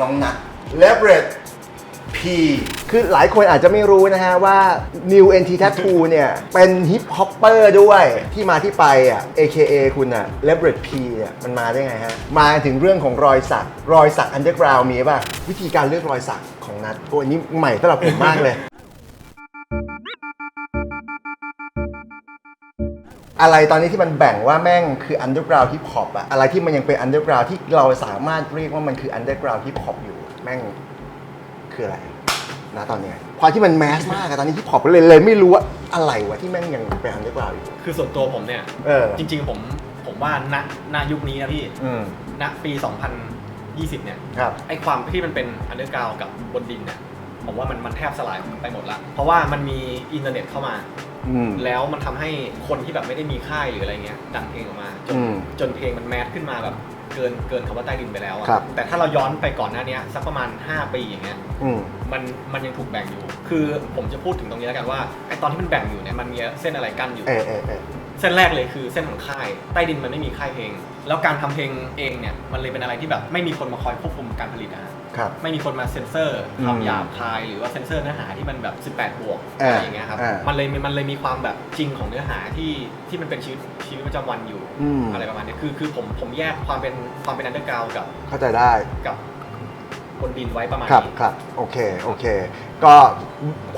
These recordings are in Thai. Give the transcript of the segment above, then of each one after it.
น้องนัท Leverage P คือหลายคนอาจจะไม่รู้นะฮะว่า New NT Tattoo เนี่ยเป็นฮิปฮอปเปอร์ด้วยที่มาที่ไปอะ AKA คุณอะ Leverage P เนี่ยมันมาได้ไงฮะ มาถึงเรื่องของรอยสัก รอยสัก underground มีป่ะ วิธีการเลือกรอยสักของนัทโอ้อันนี้ใหม่สำหรับผมมากเลย อะไรตอนนี้ที่มันแบ่งว่าแม่งคือ underground hip hop อะอะไรที่มันยังเป็น underground ที่เราสามารถเรียกว่ามันคือ underground hip hop อยู่แม่งคืออะไรนะตอนเนี้ยความที่มันแมสมากอะตอนนี้ hip hop เลยเลยไม่รู้ว่าอะไรวะที่แม่งยังเป็น underground อยู่ คือส่วนตัวผมเนี่ย เออ จริง ๆ ผมผมว่าณณยุคนี้นะพี่อืมณปี 2020 เนี่ย ครับ ไอความที่มันเป็นอันเดอร์กราวกับบนดินเนี่ย ผมว่ามันมันแทบสลายไปหมดละเพราะว่ามันมีอินเทอร์เน็ตเข้ามา อืม แล้วมันทำให้คนที่แบบไม่ได้มีค่ายหรืออะไรเงี้ยดังเพลงออกมาจนอืมจนเพลงมันแมสขึ้นมาแบบเกินเกินคำว่าใต้ดินไปแล้วอะครับ แต่ถ้าเราย้อนไปก่อนหน้านี้สักประมาณ 5 ปีอย่างเงี้ยอืม มันมันยังถูกแบ่งอยู่ คือผมจะพูดถึงตรงนี้แล้วกันว่าไอตอนที่มันแบ่งอยู่เนี่ยมันมีเส้นอะไรกั้นอยู่ เออเออเออ เส้นแรกเลยคือเส้นของค่าย ใต้ดินมันไม่มีค่ายเพลง แล้วการทำเพลงเองเนี่ยมันเลยเป็นอะไรที่แบบไม่มีคนมาคอยควบคุมการผลิตนะฮะครับ ไม่มีคนมาเซ็นเซอร์อืมคำหยาบคายหรือว่าเซ็นเซอร์เนื้อหาที่มันแบบ18บวกเอออะไรอย่างเงี้ยครับเออมันเลยมันเลยมีความแบบจริงของเนื้อหาที่ที่มันเป็นชีวิตชีวิตประจำวันอยู่อืม อะไรประมาณเนี้ยคือคือผมผมแยกความเป็นความเป็นอันเดอร์กราวกับเข้าใจได้ กับ บนดินไว้ประมาณครับนี้ ครับโอเคโอเค ก็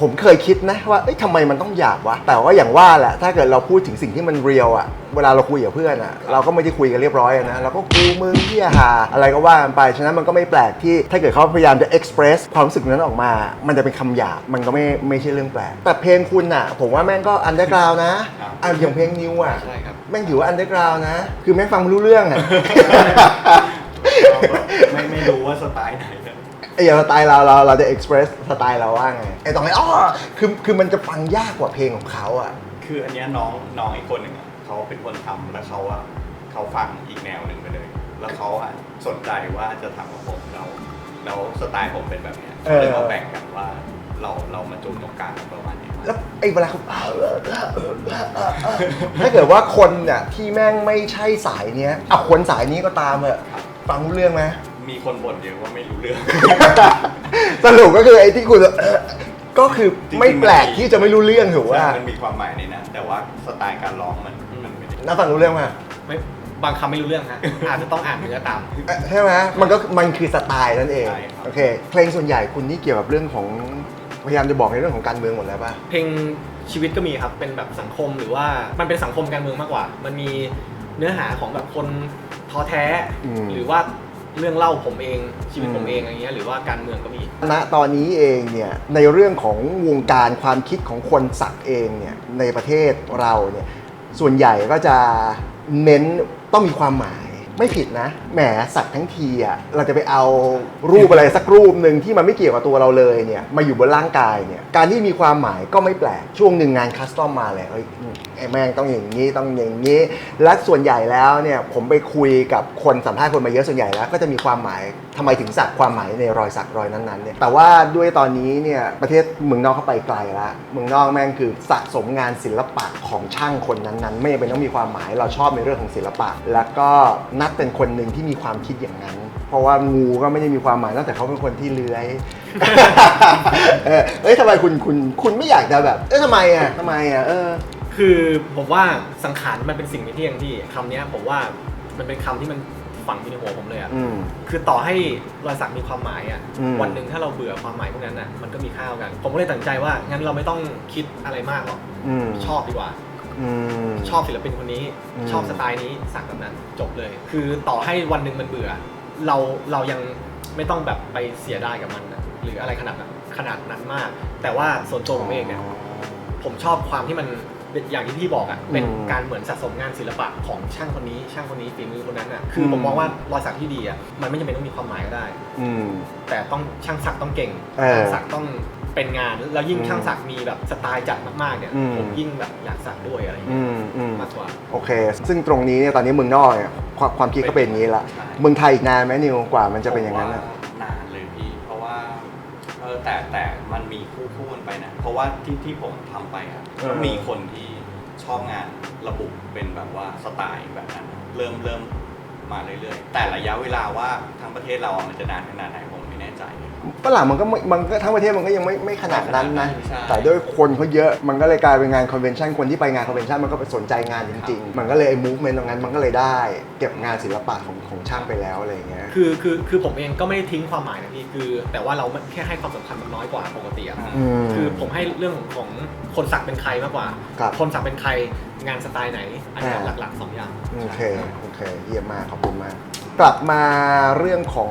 ผมเคยคิดนะว่าเอ้ยทำไมมันต้องหยาบวะแต่ว่าอย่างว่าแหละถ้าเกิดเราพูดถึงสิ่งที่มันเรียลอะเวลาเราคุยกับเพื่อนอะเราก็ไม่ได้คุยกันเรียบร้อยอะนะเราก็กูมึงเที่ยหาอะไรก็ว่ากันไปฉะนั้นมันก็ไม่แปลกที่ถ้าเกิดเขาพยายามจะ express ความรู้สึกนั้นออกมา มันจะเป็นคำหยาบมันก็ไม่ไม่ใช่เรื่องแปลกแต่เพลงคุณอะผมว่าแม่งก็ underground นะครับอะอย่างเพลงนิวอะใช่ครับ แม่งถือว่า underground นะ คือแม่งฟังไม่รู้เรื่องอะไม่ไม่รู้ว่าสไตล์ไหนเลย ไอ้อย่างสไตล์เราเราเราจะ express สไตล์เราว่าไงไอ้ตรงนี้อ๋อคือคือมันจะฟังยากกว่าเพลงของเขาอะ คืออันเนี้ยน้องน้องอีกคนหนึ่งอะเขาเป็นคนทำแล้วเขาอะเขาฟังอีกแนวหนึ่งไปเลย แล้วเขาอะสนใจว่าจะทำกับผมเราแล้วสไตล์ผมเป็นแบบเนี้ยเออ เลยมาแบ่งกันว่าเราเรามาจูนตรงกลางกันประมาณนี้แล้วไอ้เวลาเขาถ้าเกิดว่าคนเนี่ยที่แม่งไม่ใช่สายเนี้ยอะคนสายนี้ก็ตามเถอะฟังรู้เรื่องไหม มีคนบ่นเยอะว่าไม่รู้เรื่อง สรุปก็คือไอ้ที่คุณเอ่อก็คือจริงๆไม่แปลกที่จะไม่รู้เรื่องถูกว่าใช่มันมีความหมายในนั้นแต่ว่าสไตล์การร้องมันมันไม่ได้น่าฟังรู้เรื่องไหมไม่บางคำไม่รู้เรื่องฮะ อาจจะต้องอ่านเนื้อตามเอ่อใช่ไหมมันก็มันคือสไตล์นั่นเอง ใช่ครับ โอเค เพลงส่วนใหญ่คุณนี่เกี่ยวกับเรื่องของพยายามจะบอกในเรื่องของการเมืองหมดแล้วป่ะ เพลงชีวิตก็มีครับ เป็นแบบสังคมหรือว่ามันเป็นสังคมการเมืองมากกว่า มันมีเนื้อหาของแบบคนท้อแท้ อืม หรือว่า เรื่องเล่าผมเองชีวิตอืมผมเองอะไรเงี้ยหรือว่าการเมืองก็มีณตอนนี้เองเนี่ยในเรื่องของวงการความคิดของคนสักเองเนี่ยในประเทศเราเนี่ยส่วนใหญ่ก็จะเน้นต้องมีความหมาย ไม่ผิดนะ แหมสักทั้งทีอะเราจะไปเอารูปอะไรสักรูปหนึ่งที่มันไม่เกี่ยวกับตัวเราเลยเนี่ยมาอยู่บนร่างกายเนี่ยการที่มีความหมายก็ไม่แปลกช่วงหนึ่งงานคัสตอมมาเลยเฮ้ยไอ้แม่งต้องอย่างนี้ต้องอย่างนี้และส่วนใหญ่แล้วเนี่ยผมไปคุยกับคนสัมภาษณ์คนมาเยอะส่วนใหญ่แล้ว ก็จะมีความหมาย ทำไมถึงสักความหมายในรอยสักรอยนั้นๆเนี่ยแต่ว่าด้วยตอนนี้เนี่ยประเทศเมืองนอกเข้าไปไกลละเมืองนอกแม่งคือสะสมงานศิลปะของช่างคนนั้นๆ ไม่จำเป็นต้องมีความหมายเราชอบในเรื่องของศิลปะ แล้วก็นัดเป็นคนหนึ่งที่มีความคิดอย่างนั้น เพราะว่างูก็ไม่ได้มีความหมายนอกจากเขาเป็นคนที่เลื้อย เออเอ้ยทำไมคุณคุณคุณไม่อยากจะแบบ เอ้ยทำไมอะทำไมอะเออ คือผมว่าสังขารมันเป็นสิ่งไม่เที่ยงที่คำเนี้ยผมว่ามันเป็นคำที่มัน ฝังอยู่ในหัวผมเลยอะอืม คือต่อให้รอยสักมีความหมายอะอืม วันหนึ่งถ้าเราเบื่อความหมายพวกนั้นอะมันก็มีค่าเท่ากัน ผมก็เลยตัดสินใจว่างั้นเราไม่ต้องคิดอะไรมากหรอกอืมชอบดีกว่า อืม ชอบศิลปินคนนี้ อืม ชอบสไตล์นี้สักแบบนั้นจบเลย คือต่อให้วันหนึ่งมันเบื่อ เราเรายังไม่ต้องแบบไปเสียดายกับมันนะหรืออะไรขนาดนั้นขนาดนั้นมาก แต่ว่าส่วนตัวผมเองเนี่ยผมชอบความที่มัน อย่างที่พี่บอกอะ่ะเป็นอืมการเหมือนสะสมงานศิลปะของช่างคนนี้ ช่างคนนี้ฝีมือคนนั้นอะ่ะคืออมผมมองว่ารอยสักที่ดีอะ่ะมันไม่จำเป็นต้องมีความหมายก็ได้ อืมแต่ต้องช่างสักต้องเก่งเออช่างสักต้องเป็นงานแล้วยิ่งอืมช่างสักมีแบบสไตล์จัดมากๆเนี่ยอืมผมยิ่งแบบอยากสักด้วยอะไรอย่างอืเงี้ยมอืมมากกว่าโอเค ซึ่งตรงนี้เนี่ยตอนนี้เมืองนอกเนี่ยความความคิดก็เป็นอย่างนี้ละใช่เมืองไทยอีกนานไหมนิวกว่ามันจะเป็นอย่างนั้นผมอะว่านานเลยพี่เพราะว่าเออแต่แต่มันมี ราะว่าที่ที่ผมทำไปอะเออ มีคนที่ชอบงานระบุเป็นแบบว่าสไตล์แบบนั้น เริ่มเริ่มมาเรื่อยๆ แต่ระยะเวลาว่าทั้งประเทศเราอะมันจะนานขนาดไหนผมไม่ใจ ฝรั่งมันก็ไม่มันก็ทั้งประเทศมันก็ยังไม่ไม่ขนาดนั้นนะ ใช่ แต่ด้วยคนเขาเยอะมันก็เลยกลายเป็นงานคอนเวนชันคนที่ไปงานคอนเวนชันมันก็ไปสนใจงานจริง ๆ มันก็เลยไอ้มูฟเมนต์ตรงนั้นมันก็เลยได้ เก็บงานศิลปะของของช่างไปแล้วอะไรอย่างเงี้ย คือคือคือผมเองก็ไม่ได้ทิ้งความหมายนะพี่คือ แต่ว่าเราแค่ให้ความสำคัญมันน้อยกว่าปกติอะอืม คือผมให้เรื่องของคนสักเป็นใครมากกว่าครับคนสักเป็นใครงานสไตล์ไหน อันนี้อ่า หลักๆสองอย่างโอเค โอเค เยี่ยมมาก ขอบคุณมาก กลับมาเรื่องของ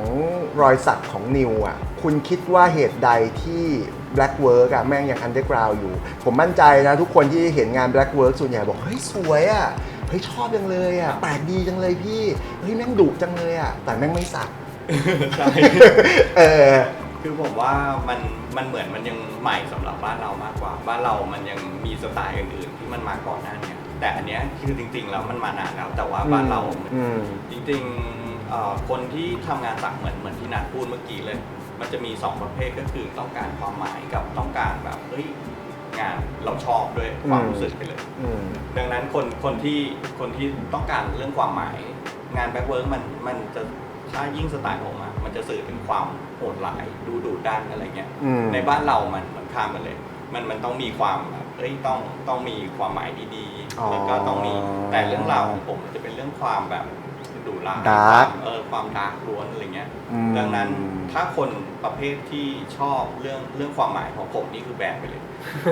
รอยสักของนิวอะ คุณคิดว่าเหตุใดที่ Black Work อะแม่งยัง underground อยู่ ผมมั่นใจนะทุกคนที่เห็นงาน Black Work ส่วนใหญ่บอก เฮ้ย สวยอะเฮ้ย ชอบจังเลยอะแปลกดีจังเลยพี่ เฮ้ย แม่งดุจังเลยอะแต่แม่งไม่สักใช่เออคือผมว่ามันมันเหมือนมันยังใหม่สำหรับบ้านเรามากกว่า บ้านเรามันยังมีสไตล์อื่นๆ ที่มันมาก่อนหน้าเนี้ยแต่อันเนี้ยคือจริง ๆ แล้วมันมานานแล้ว แต่ว่าบ้านเราอืมจริงๆเอ่อคนที่ทำงานสักเหมือนเหมือนที่นัดพูดเมื่อกี้เลย มันจะมีสองประเภทก็คือต้องการความหมายกับต้องการแบบเฮ้ยงานเราชอบด้วยความอืมรู้สึกไปเลยอืมดังนั้นคนคนที่คนที่ต้องการเรื่องความหมาย งานแบ็คเวิร์กมันมันจะถ้ายิ่งสไตล์ผมอะมันจะสื่อถึงความโหดร้ายดูดุดันอะไรเงี้ยอืมในบ้านเรามันมันข้ามกันเลย มันมันต้องมีความแบบเอ้ยต้องต้องมีความหมายดีอ๋อๆแล้วก็ต้องมีแต่เรื่องราวของผมมันจะเป็นเรื่องความแบบ ดุร้าย Dark ความเออความดาร์กล้วนอะไรเงี้ย อืม ดังนั้นถ้าคนประเภทที่ชอบเรื่องเรื่องความหมายของผมนี่คือแบนไปเลย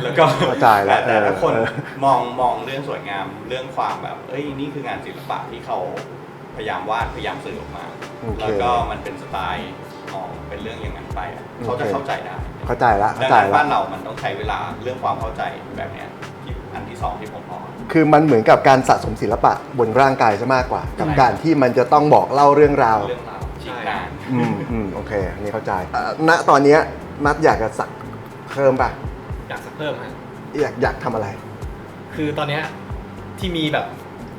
แล้วก็เข้าใจแล้ว แต่ถ้าคนเออมองมองเรื่องสวยงามเรื่องความแบบ เอ้ยนี่คืองานศิลปะที่เขาพยายามวาดพยายามสื่อออกมา โอเคแล้วก็มันเป็นสไตล์ของเป็นเรื่องอย่างนั้นไปอะเขาจะโอเค เข้าใจได้เข้าใจละดัเข้างใจนั้นละ บ้านเรามันต้องใช้เวลาเรื่องความเข้าใจแบบเนี้ยที่อันที่สองที่ผมบอก คือมันเหมือนกับการสะสมศิลปะบนร่างกายซะมากกว่า กับใช่การที่มันจะต้องบอกเล่าเรื่องราวเรื่องราวอีกนานอืมอืมโอเคอันนี้เข้าใจเอ่อณตอนเนี้ยนัดอยากจะสักเพิ่มป่ะอยากสักเพิ่มฮะอยากอยากทำอะไร คือตอนเนี้ยที่มีแบบ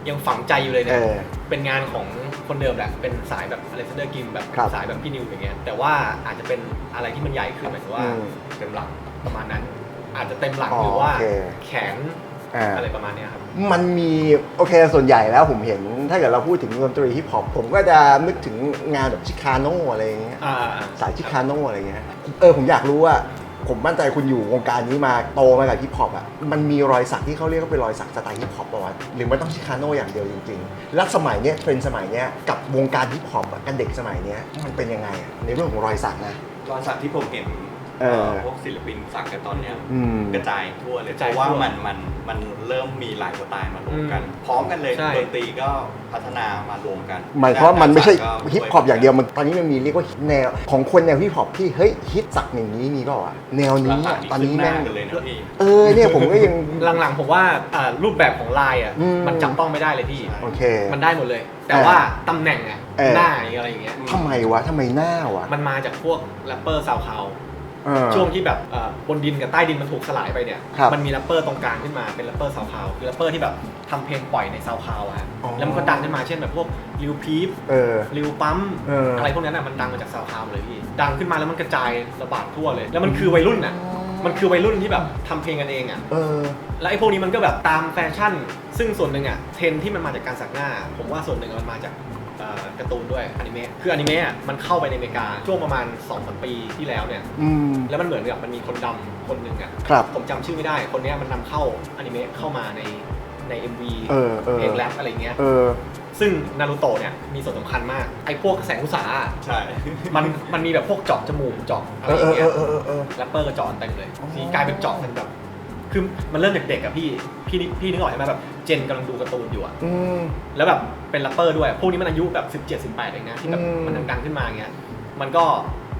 ยังฝังใจอยู่เลยเอเนี่ยอ เป็นงานของคนเดิมแหละเป็นสายแบบอเล็กซานเดอร์กิมแบบครับ สายแบบพี่นิวอย่างเงี้ยแต่ว่าอาจจะเป็นอะไรที่มันใหญ่ขึ้นหมายถึงว่าอืม เต็มหลังประมาณนั้น อาจจะเต็มหลังอ๋อหรือว่าโอเค แขน อ่า อะไรประมาณเนี้ยครับ มันมีโอเคส่วนใหญ่แล้วผมเห็น ถ้าเกิดเราพูดถึงดนตรีฮิปฮอปผมก็จะนึกถึงงานแบบชิคาโนอะไรอย่างเงี้ยอ่าสายชิคาโนอะไรเงี้ยเออผมอยากรู้ว่า ผมมั่นใจคุณอยู่วงการนี้มาโตมากับฮิปฮอปอะมันมีรอยสักที่เขาเรียกว่าเป็นรอยสักสไตล์ฮิปฮอปป่าวะหรือมันต้องชิคาโนอย่างเดียวจริงๆแล้วสมัยเนี้ยเทรนด์สมัยเนี้ยกับวงการฮิปฮอปอะกันเด็กสมัยเนี้ยมันเป็นยังไงอะในเรื่องของรอยสักนะ รอยสักที่ผมเห็น เออเอ่อพวกศิลปินสักกันตอนเนี้ยอืม กระจายทั่วเลยกเพระจายราะว่าทั่วมันมันมันเริ่มมีหลายสไตล์มารวมกัน อืมพร้อมกันเลยใช่ ดนตรีก็พัฒนามารวมกันหมายความว่ามันไม่ใช่การสักก็ฮิปฮอปอย่างเดียวมันตอนนี้มันมีเรียกว่าแนวของคนแนวฮิปฮอปที่เฮ้ยฮิตสักอย่างนี้มีเปล่าวะแนวนี้ราอะคาตอนขึ้นี้หแม่งกันเลยนะพี่ เออเนี่ยผมก็ยัง หลังๆผมว่าอ่ารูปแบบของลายอะอืม มันจับต้องไม่ได้เลยพี่ใช่โอเค มันได้หมดเลย แต่เออว่าตำแหน่งอะเออ หน้าอะไรอย่างเงี้ย ทำไมวะทำไมหน้าวะ มันมาจากพวกแรปเปอร์ซาวคาวเออ ช่วงที่แบบเอ่อบนดินกับใต้ดินมันถูกสลายไปเนี่ยครับมันมีแรปเปอร์ตรงกลางขึ้นมาเป็นแรปเปอร์ซาวคาวคือแรปเปอร์ที่แบบทำเพลงปล่อยในซาวคาวอะฮะอ๋อแล้วมันก็ดังขึ้นมาเช่นแบบพวกลิวพีฟเออลิวปั๊มเออออะไรพวกนั้นอะมันดังมาจากซาวคาวเลยพี่ดังขึ้นมาแล้วมันกระจายระบาดทั่วเลย แล้วมันคือวัยรุ่นอะมันคือวัยรุ่นที่แบบทำเพลงกันเองอะเออแล้วไอ้พวกนี้มันก็แบบตามแฟชั่น ซึ่งส่วนหนึ่งอะเทรนด์ที่มันมาจากการสักหน้า ผมว่าส่วนหนึ่งมันมาจากเอ่อ การ์ตูนด้วยอนิเมะคืออนิเมะอะมันเข้าไปในอเมริกาช่วงประมาณ2อสปีที่แล้วเนี่ย อืม แล้วมันเหมือนกับมันมีคนดำคนหนึ่งอะครับ ผมจำชื่อไม่ได้ คนเนี้ยมันนำเข้าอนิเมะเข้ามาในใน MV เออเออ เพลงแรปอะไรเงี้ย เออ ซึ่งนารูโตะเนี่ยมีส่วนสำคัญมาก ไอ้พวกแสงอุตสาหะใช่ มันมันมีแบบพวกเจาะจมูกเจาะอะไรเอออเอย่างอเงี้เอยอเออเออ แรปเปอร์ก็เจาะเต็มเลย อ๋อ ทีกลายเป็นเจาะเป็นแบบ คือมันเริ่มเด็กๆอะพี่พี่นี่พี่นึกออกใช่ไหมแบบเจนกำลังดูการ์ตูนอยู่อะอืม แล้วแบบเป็นแรปเปอร์ด้วยพวกนี้มันอายุแบบ17 18เองนะที่แบบอืม มันดังๆขึ้นมาอย่างเงี้ยมันก็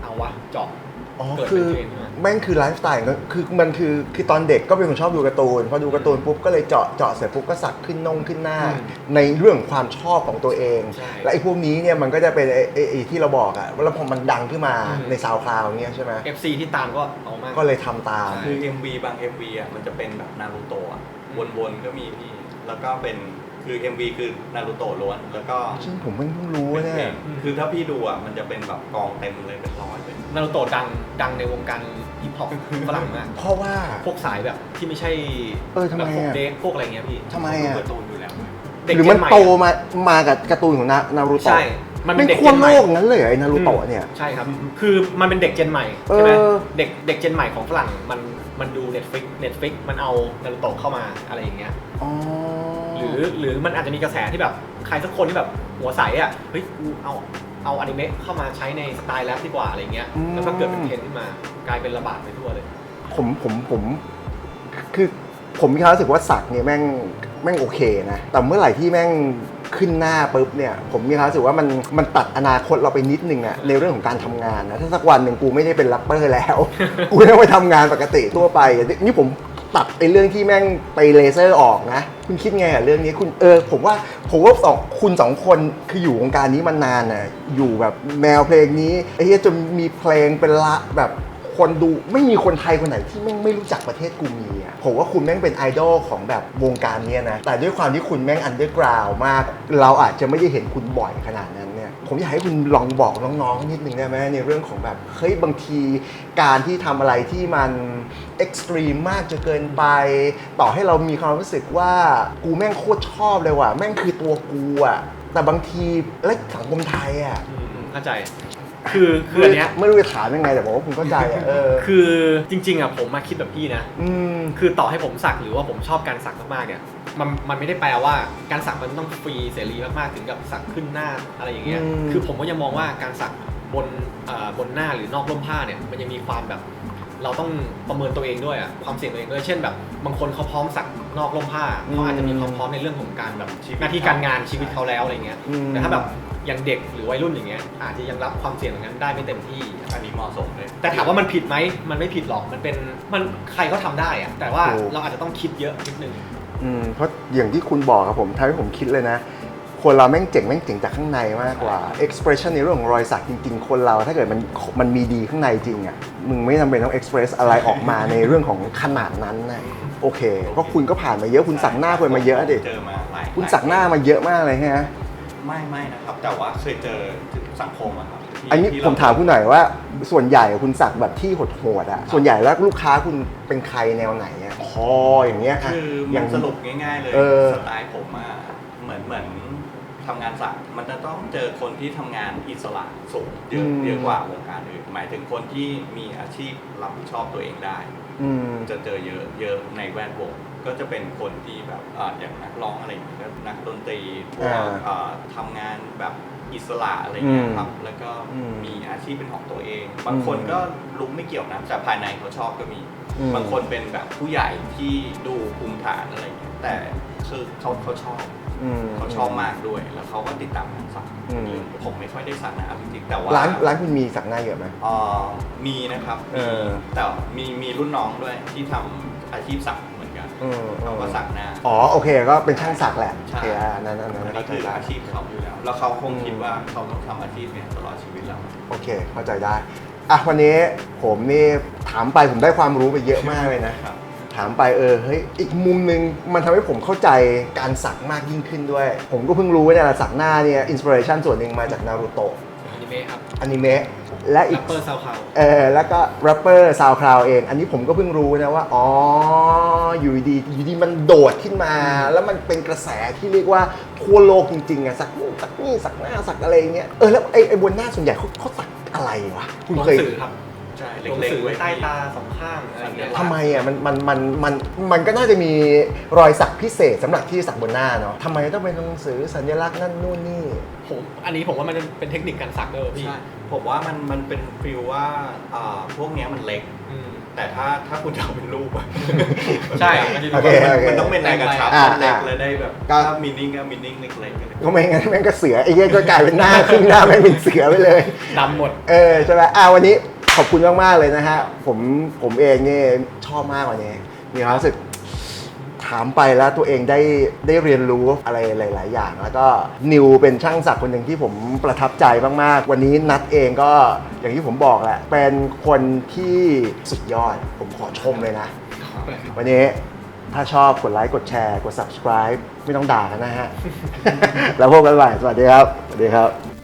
เอาวะเจาะ อ๋อเกิดคืเป็นอเทรนด์ขึ้นมาแม่งคือไลฟ์สไตล์ก็คือมันคือคือตอนเด็กก็เป็นคนชอบดูการ์ตูนพอดูการ์ตูนปุ๊บก็เลยเจาะเจาะเสร็จปุ๊บก็สักขึ้นนงขึ้นหน้าอืมในเรื่องความชอบของตัวเอง ใช่และไอ้พวกนี้เนี่ยมันก็จะเป็นไอ้ไอ้ไอ้ที่เราบอกอะแล้วพอมันดังขึ้นมาอืม ในซาวคลาวเงี้ยใช่ไหม FC ที่ตามก็เอามาก ก็เลยทำตามใช่คือ MV บาง MV อะมันจะเป็นแบบนารูโตะอะวนๆก็มีพี่ แล้วก็เป็น คือ MV คือนารูโตะล้วน แล้วก็ซึ่งผมเพิ่งรู้เป็นเพลเนี่ยงคือถ้าพี่ดูอะมันจะเป็นแบบกองเต็มเลยเป็นร้อยเลย นารูโตะดังดังในวงการฮิปฮอปฝรั่งมาก เพราะว่า พวกสายแบบที่ไม่ใช่เออทำไมแบบพวกอะ เด็กพวกอะไรเงี้ยพี่ทำไมดูอะการ์ตูนอยู่แล้ว เด็กหรือมันเจใโตมามากับการ์ตูนของนานารูโตะใช่มันเป็ไม่นเด็กขั้วเจนใหโลม่กงั้นเลยเหรอไอ้นารูโตะเนี่ย ใช่ครับ คือมันเป็นเด็กเจนใหม่ใช่ไหมเออ เด็กเด็กเจนใหม่ของฝรั่งมันมันดู Netflix Netflix มันเอานารูโตะเข้ามาอะไรอย่างเงี้ย อ๋อห รือหรือมันอาจจะมีกระแสที่แบบใครสักคนที่แบบหัวใสอะเฮ้ยกูเอาเอาอนิเมะเข้ามาใช้ในสไตล์แรปดีกว่าอะไรเงี้ยแล้วก็เกิดเป็นเทรนด์ขึ้นมากลายเป็นระบาดไปทั่วเลย ผมผมผมคือผมมีความรู้สึกว่าสักเนี่ยแม่งแม่งโอเคนะแต่เมื่อไหร่ที่แม่งขึ้นหน้าปุ๊บเนี่ย ผมมีความรู้สึกว่ามันมันตัดอนาคตเราไปนิดนึงอะในเรื่องของการทำงานนะถ้าสักวันหนึ่งกูไม่ได้เป็นแรปเปอร์แล้ว กูต้องไปทำงานปกติทั่วไปอะนี่ผม ตัดไอ้เรื่องที่แม่งไปเลเซอร์ออกนะ คุณคิดไงอะเรื่องนี้คุณเออผมว่าผมว่าสองคุณสองคนคืออยู่วงการนี้มานานน่ะอยู่แบบแนวเพลงนี้ไอ้เหี้ยจนมีเพลงเป็นละแบบคนดูไม่มีคนไทยคนไหนที่แม่งไม่รู้จักประเทศกูมีอะผมว่าคุณแม่งเป็นไอดอลของแบบวงการเนี้ยนะ แต่ด้วยความที่คุณแม่งอันเดอร์กราวมาก เราอาจจะไม่ได้เห็นคุณบ่อยขนาดนั้นเนี่ย ผมอยากให้คุณลองบอกน้องๆนิดนึงได้ไหมในเรื่องของแบบเฮ้ยบางทีการที่ทำอะไรที่มัน เอ็กซ์ตรีมมากจนเกินไป ต่อให้เรามีความรู้สึกว่ากูแม่งโคตรชอบเลยว่ะ แม่งคือตัวกูอะแต่บางทีและสังคมไทยอะอืมเข้าใจ คือคืออันเนี้ย ไม่รู้จะถามยังไงแต่บอกว่าผมเข้าใจอะเออคือจริง ๆอะผมมาคิดแบบพี่นะ อืม คือต่อให้ผมสักหรือว่าผมชอบการสักมากๆเนี่ยมันมันไม่ได้แปลว่าการสักมันต้องฟรีเสรีมากๆถึงกับสักขึ้นหน้าอะไรอย่างเงี้ยอืม คือผมก็ยังมองว่าการสักบนเอ่อบนหน้าหรือนอกร่มผ้าเนี่ยมันยังมีความแบบ เราต้องประเมินตัวเองด้วยอะความเสี่ยงตัวเองด้วยเช่นแบบบางคนเขาพร้อมสักนอกร่มผ้าเขาอาจจะมีความพร้อมในเรื่องของการแบบชีวิตหน้าที่การงานชีวิตเขาแล้วอะไรเงี้ยอืม แต่ถ้าแบบยังเด็กหรือวัยรุ่นอย่างเงี้ยอาจจะยังรับความเสี่ยงตรงนั้นได้ไม่เต็มที่ อันนี้เหมาะสมเลย แต่ถามว่ามันผิดไหมมันไม่ผิดหรอกมันเป็นมันใครก็ทำได้อะแต่ว่าถูก เราอาจจะต้องคิดเยอะนิดนึง อืมเพราะอย่างที่คุณบอกครับผมทำให้ผมคิดเลยนะ คนเราแม่งเจ๋งแม่งเจ๋งจากข้างในมากกว่า expression ในเรื่องของรอยสักจริงๆ คนเราถ้าเกิดมันมันมีดีข้างในจริงอะมึงไม่จำเป็นต้อง express อะไรออกมาในเรื่องของขนาดนั้นนะโอเคเพราะคุณก็ผ่านมาเยอะคุณสักหน้าคนมาเยอะดิเจอมาหลายคุณสักหน้ามาเยอะมากเลยฮะไม่ไม่นะครับ แต่ว่าเคยเจอสังคมอะครับที่อันนี้ที่ผมถามคุณหน่อยว่า ส่วนใหญ่คุณสักแบบที่โหดๆอะส่วนใหญ่แล้วลูกค้าคุณเป็นใครแนวไหนอะคออย่างเงี้ยะคืออมัย่านงสรุปง่ายๆเลยเออสไตล์ผมอะเหมือนเหมือน ทำงานสักมันจะต้องเจอคนที่ทำงานอิสระสูงเยอะเยอะกว่าวงการอื่นหมายถึงคนที่มีอาชีพรับผิดชอบตัวเองได้ อืม จะเจอเยอะเยอะในแวดวงก็จะเป็นคนที่แบบอ่าอย่างนักร้องอะไรอย่างเงี้ยก็นักดนตรีพวกอ่าอ่าทำงานแบบอิสระอะไรเงี้ยครับแล้วก็อืมมีอาชีพเป็นของตัวเอง บางคนก็ลุกไม่เกี่ยวนะแต่ภายในเขาชอบก็มี อืม บางคนเป็นแบบผู้ใหญ่ที่ดูภูมิฐานอะไรเงี้ยแต่คือเขาเขาชอบ อืมเขาชอบมากด้วย แล้วเขาก็ติดตามงานสักอืม ผมไม่ค่อยได้สักนะเอาจริงๆแต่ว่าร้านร้านคุณมีสักหน้าเยอะไหม เอ่อมีนะครับเอมีอแต่มีมีรุ่นน้องด้วยที่ทำอาชีพสักเหมือนกันอืมเขาก็สักหน้า อ๋อโอเคก็เป็นช่างสักแหละใช่ โอเคอะอันนั้นอันนั้นอันเข้านี้ใจคือได้อาชีพเขาอยู่แล้ว แล้วเขาคงอืมคิดว่าเขาต้องทำอาชีพเนี่ยตลอดชีวิตแล้ว โอเคเข้าใจได้อะวันนี้ผมนี่ถามไปผมได้ความรู้ไปเยอะมากเลยนะครับ ถามไปเออเฮ้ยอีกมุมหนึ่งมันทำให้ผมเข้าใจการสักมากยิ่งขึ้นด้วย ผมก็เพิ่งรู้ว่าเนี่ยสักหน้าเนี่ยอินสปิเรชันส่วนหนึ่งมาจากนารูโตะอนิเมะครับอนิเมะและอีแรกปเปอร์ซาวคลาวเออแล้วก็แรปเปอร์ซาวคลาวเอง อันนี้ผมก็เพิ่งรู้นะว่า อ๋อ อยู่ดีอยู่ดีมันโดดขึ้นมา แล้วมันเป็นกระแสที่เรียกว่าทั่วโลกจริงๆอะสักนู่นสักนี่สักหน้าสักอะไรอย่างเงี้ยเออแล้วไอ้ไอ้บนหน้าส่วนใหญ่เขาเขาสักอะไรวะคุณตัวหเคนัยงสือครับ ใช่ตัวหนัเล็งกสืๆอไว้ใต้ตาสองข้างอะไรอย่างเงี้ยทำไมอะมันมันมันมันมันก็น่าจะมีรอยสักพิเศษสำหรับที่สักบนหน้าเนาะทำไมต้องเป็นหนังสือสัญลักษณ์นั่นนู่นนี่ ผมอันนี้ผมว่ามันเป็นเทคนิคการสักเออพี่ใช่ผมว่ามันมันเป็นฟิลว่าอ่าพวกเนี้ยมันเล็ก อืม แต่ถ้าถ้าคุณจะเอาเป็นรูปอะใช่มันจะดูโอเคมันโอเคมันต้องเป็นแรงกระชับอ่ามันเล็กอ่าแล้วได้แบบก็ ถ้ามินิ่งก็มินิ่งเล็กๆกันเลยก็ไม่งั้นแม่งก็เสือไอ้เหี้ยก็กลายเป็นหน้า ครึ่งหน้าแม่งเป็นเสือไปเลย ดำหมด เออใช่ไหมอ่าวันนี้ ขอบคุณมากๆเลยนะฮะ ผมผมเองเนี่ยชอบมากกว่านี้มีความรู้สึกถามไปแล้วตัวเองได้ได้เรียนรู้อะไรหลาย ๆ อย่าง แล้วก็นิวเป็นช่างศักดิ์คนหนึ่งที่ผมประทับใจมาก ๆ วันนี้นัดเองก็อย่างที่ผมบอกแหละ เป็นคนที่สุดยอด ผมขอชมเลยนะ วันนี้ถ้าชอบกดไลค์ กดแชร์ กด subscribe ไม่ต้องด่ากันนะฮะ แล้วพบกันใหม่สวัสดีครับ สวัสดีครับ